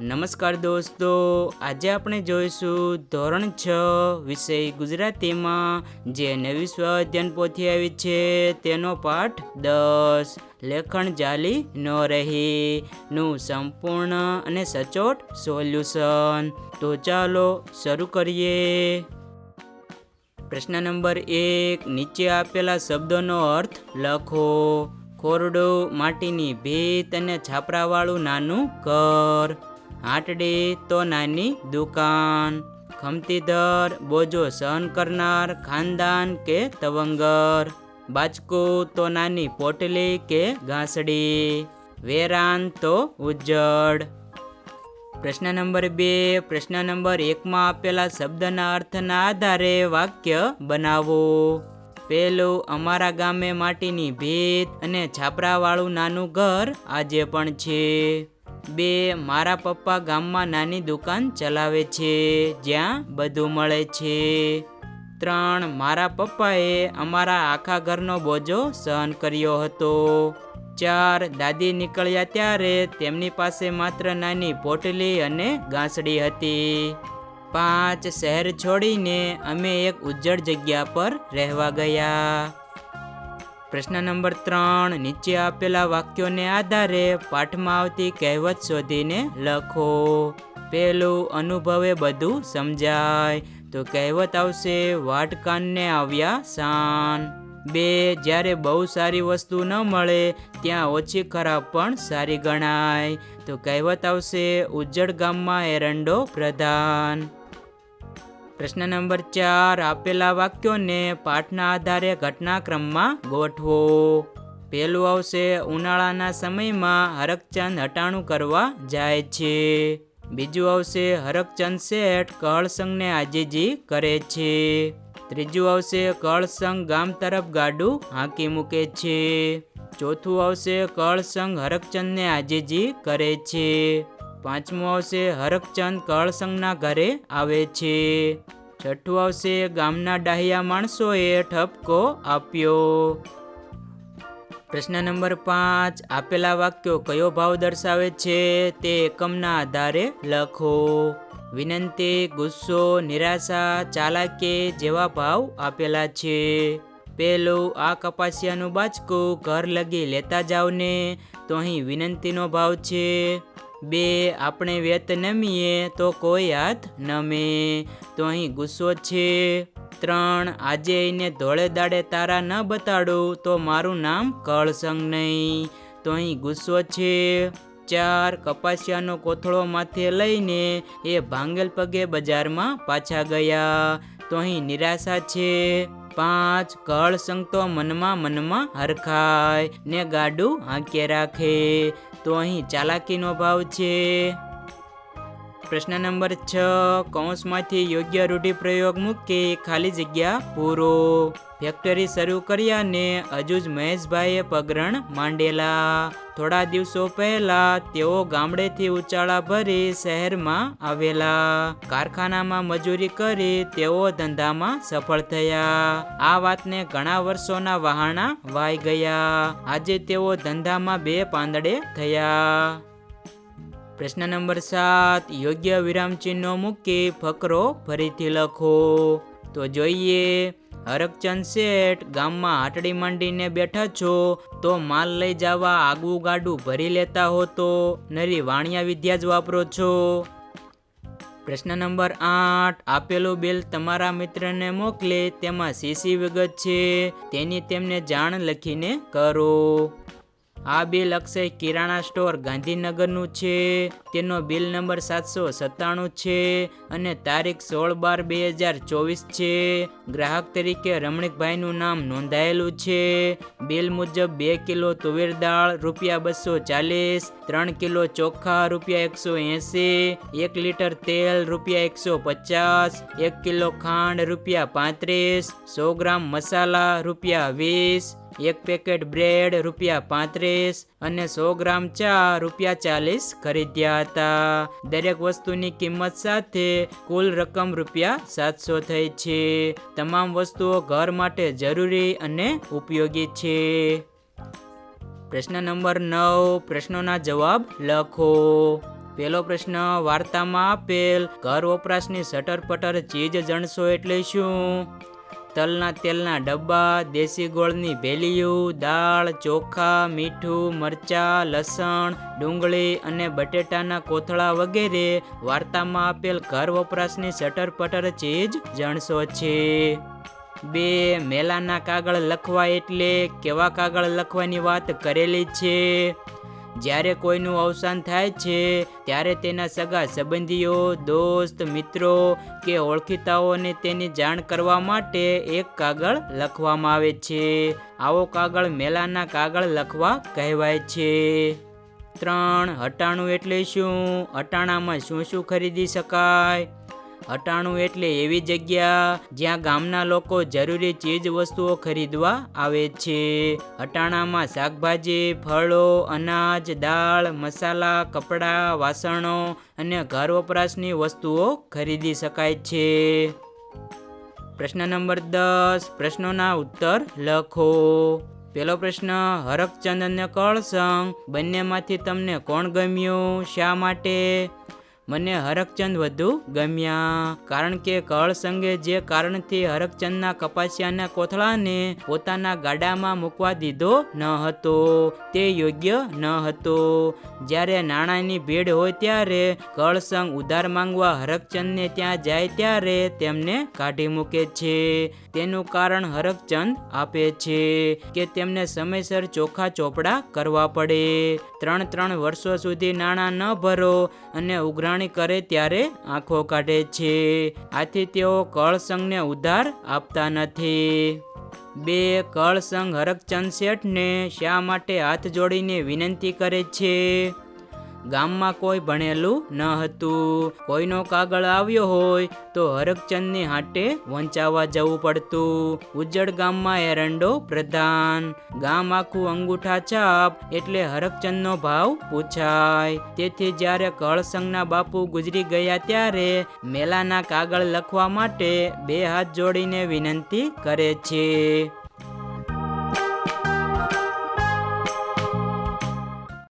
નમસ્કાર દોસ્તો, આજે આપણે જોઈશું ધોરણ છ વિષય ગુજરાતીમાં, જે નવી સ્વાધ્યાયન પોથી આવી છે, તેનો પાઠ દસ. લેખણ જાલી ન રહી, નું સંપૂર્ણ અને સચોટ સોલ્યુશન. તો ચાલો શરૂ કરીએ. પ્રશ્ન નંબર એક, નીચે આપેલા શબ્દોનો અર્થ લખો. ખોરડો માટીની ભીત અને છાપરાવાળું નાનું ઘર. આટડી તો નાની દુકાન. ખમતીધર બોજો સહન કરનાર ખાનદાન કે તવંગર. બાચકું તો નાની પોટલી કે ઘાસડી. વેરાન તો ઉજ્જડ. પ્રશ્ન નંબર બે, પ્રશ્ન નંબર એકમાં આપેલા શબ્દના અર્થના આધારે વાક્ય બનાવો. પેલું, અમારા ગામે માટીની ભીત અને છાપરાવાળું નાનું ઘર આજે પણ છે. બે મારા પપ્પા ગામમાં નાની દુકાન ચલાવે છે, જ્યાં બધું મળે છે. ત્રણ મારા પપ્પાએ અમારા આખા ઘરનો બોજો સહન કર્યો હતો. ચાર દાદી નીકળ્યા ત્યારે તેમની પાસે માત્ર નાની પોટલી અને ગાંસડી હતી. પાંચ શહેર છોડીને અમે એક ઉજ્જડ જગ્યા પર રહેવા ગયા. પ્રશ્ન નંબર ત્રણ, નીચે આપેલા વાક્યોને આધારે પાઠમાં આવતી કહેવત શોધીને લખો. પેલું અનુભવે બધું સમજાય. તો કહેવત આવશે વાટકાનને આવ્યા શાન. બે, જ્યારે બહુ સારી વસ્તુ ન મળે, ત્યાં ઓછી ખરાબ પણ સારી ગણાય. તો કહેવત આવશે, ઉજ્જડ ગામમાં એરંડો પ્રધાન. પ્રશ્ન નંબર ચાર, આપેલા વાક્યોને પાઠના આધારે ઘટનાક્રમમાં ગોઠવો. પહેલું આવશે, ઉનાળાના સમયમાં હરકચંદ હટાણું કરવા જાય છે. બીજું આવશે, હરકચંદ શેઠ કહળસંગને આજીજી કરે છે. ત્રીજું આવશે કહળસંગ ગામ તરફ ગાડું હાંકી મૂકે છે. ચોથું આવશે કહળસંગ હરકચંદને આજીજી કરે છે. પાંચમું આવશે હરકચંદ કળસંગના ઘરે આવે છે. છઠ્ઠું આવશે ગામના ડાહ્યા માણસોએ ઠપકો આપ્યો. પ્રશ્ન નંબર પાંચ, આપેલા વાક્યો કયો ભાવ દર્શાવે છે તે એકમના આધારે લખો. વિનંતી, ગુસ્સો, નિરાશા, ચાલાકી જેવા ભાવ આપેલા છે. પેલું, આ કપાસિયાનું બાચકું ઘર લગી લેતા જાવ ને તો અહીં વિનંતીનો ભાવ છે. બે આપણે વેત નમીએ તો કોઈ હાથ નમે. તો અહીં ગુસ્સો છે. ત્રણ, આજે એને ધોળે દાડે તારા ન બતાડું, તો મારું નામ કળસંગ નહીં. તો અહીં ગુસ્સો છે. ચાર, કપાસિયાનો કોથળો માથે લઈને એ ભાંગેલ પગે બજારમાં પાછા ગયા. તો અહીં નિરાશા છે. પાંચ કળ તો મનમાં મનમાં હરખાય ને ગાડું આંકે રાખે. તો અહીં ચાલાકીનો ભાવ છે. પ્રશ્ન નંબર છ. કૌંસમાંથી યોગ્ય રૂઢિપ્રયોગ મૂકી, ખાલી જગ્યા પૂરો. ફેક્ટરી શરૂ કર્યાને હજુ જ મહેશભાઈએ પગરણ માંડેલા. થોડા દિવસો પહેલા તેઓ ગામડેથી ઉચાળા ભરી શહેરમાં આવેલા. કારખાનામાં મજૂરી કરી તેઓ ધંધામાં સફળ થયા. આ વાતને ઘણા વર્ષોના વહાણા વાઈ ગયા. આજે તેઓ ધંધામાં બે પાંદડે થયા. પ્રશ્ન નંબર સાત, યોગ્ય વિરામચિહ્નો મૂકી ફકરો ફરીથી લખો. તો જોઈએ હરકચંદ શેઠ ગામમાં આટડી માંડીને બેઠા છો, તો માલ લઈ જવા આગવું ગાડું ભરી લેતા હો તો, નરી વાણિયા વિદ્યા જ વાપરો છો. પ્રશ્ન નંબર આઠ, આપેલું બિલ તમારા મિત્રને મોકલે, તેમાં સીસી વિગત છે, તેની તેમને જાણ લખીને કરો. આ બિલ અક્ષય કિરાણા સ્ટોર ગાંધીનગરનું છે. તેનો બિલ નંબર સાતસો સત્તાણું છે અને તારીખ સોળ બાર બે હજાર ચોવીસ છે. ગ્રાહક તરીકે રમણીકભાઈનું નામ નોંધાયેલું છે. બિલ મુજબ બે કિલો તુવેર દાળ રૂપિયા બસો ચાલીસ, ત્રણ કિલો ચોખા રૂપિયા એકસો એંસી, એક લીટર તેલ રૂપિયા એકસો પચાસ, એક કિલો ખાંડ રૂપિયા પાંત્રીસ, સો ગ્રામ મસાલા રૂપિયા વીસ એક પેકેટ બ્રેડ રૂપિયા પાંત્રીસ અને સો ગ્રામ ચા રૂપિયા ચાલીસ ખરીદ્યા હતા. દરેક વસ્તુની કિંમત સાથે કુલ રકમ રૂપિયા સાતસો થઈ છે. તમામ વસ્તુઓ ઘર માટે જરૂરી અને ઉપયોગી છે. પ્રશ્ન નંબર નવ, પ્રશ્નોના જવાબ લખો. પહેલો પ્રશ્ન, વાર્તામાં આપેલ ઘર વપરાશની સટર પટર ચીજ જણશો એટલે શું? તલના તેલના ડબ્બા, દેશી ગોળની ભેલીયું દાળ, ચોખા, મીઠું, મરચાં, લસણ, ડુંગળી અને બટેટાના કોથળા વગેરે વાર્તામાં આપેલ ઘર વપરાશની સટર પટર ચીજ જણસો છે. બે મેલાના કાગળ લખવા એટલે કેવા કાગળ લખવાની વાત કરેલી છે? જ્યારે કોઈનું અવસાન થાય છે, ત્યારે તેના સગા સંબંધીઓ, દોસ્ત, મિત્રો કે ઓળખીતાઓને તેની જાણ કરવા માટે એક કાગળ લખવામાં આવે છે. આવો કાગળ મેલાના કાગળ લખવા કહેવાય છે. ત્રણ હટાણું એટલે શું? હટાણામાં શું શું ખરીદી શકાય? હટાણું એટલે એવી જગ્યા જ્યાં ગામના લોકો જરૂરી ચીજ વસ્તુઓ ખરીદવા આવે છે. હટાણામાં શાકભાજી, ફળો, અનાજ, દાળ, મસાલા, કપડાં, વાસણો અને ઘર વપરાશની વસ્તુઓ ખરીદી શકાય છે. પ્રશ્ન નંબર દસ, પ્રશ્નોના ઉત્તર લખો. પેલો પ્રશ્ન હરકચંદ અને કળસંગ બંનેમાંથી તમને કોણ ગમ્યું? શા માટે? મને હરકચંદ વધુ ગમ્યા. કારણ કે કળસંગે જે કારણથી હરકચંદના કપાસિયાના કોથળાને પોતાના ગાડામાં મૂકવા દીધો ન હતો, તે યોગ્ય ન હતો. જ્યારે નાણાંની ભીડ હોય ત્યારે કળસંગ ઉધાર માંગવા હરકચંદને ત્યાં જાય ત્યારે તેમને કાઢી મૂકે છે. તેનું કારણ હરકચંદ આપે છે કે તેમને સમયસર ચોખા ચોપડા કરવા પડે. ત્રણ ત્રણ વર્ષો સુધી નાણાં ન ભરો અને ઉઘરાણી કરે ત્યારે આંખો કાઢે છે. આથી તેઓ કળસંગને ઉધાર આપતા નથી. બે કળસંગ હરકચંદ શેઠને શા માટે હાથ જોડીને વિનંતી કરે છે? ગામમાં કોઈ ભણેલું ન હતું. કોઈનો કાગળ આવ્યો હોય તો હરકચંદની હાટે વંચાવા જવું પડતું. ઉજ્જડ ગામમાં એરંડો પ્રધાન. ગામ આખું અંગૂઠા છાપ એટલે હરકચંદનો ભાવ પૂછાય. તેથી જ્યારે કળસંગના બાપુ ગુજરી ગયા ત્યારે મેલાના કાગળ લખવા માટે બે હાથ જોડીને વિનંતી કરે છે.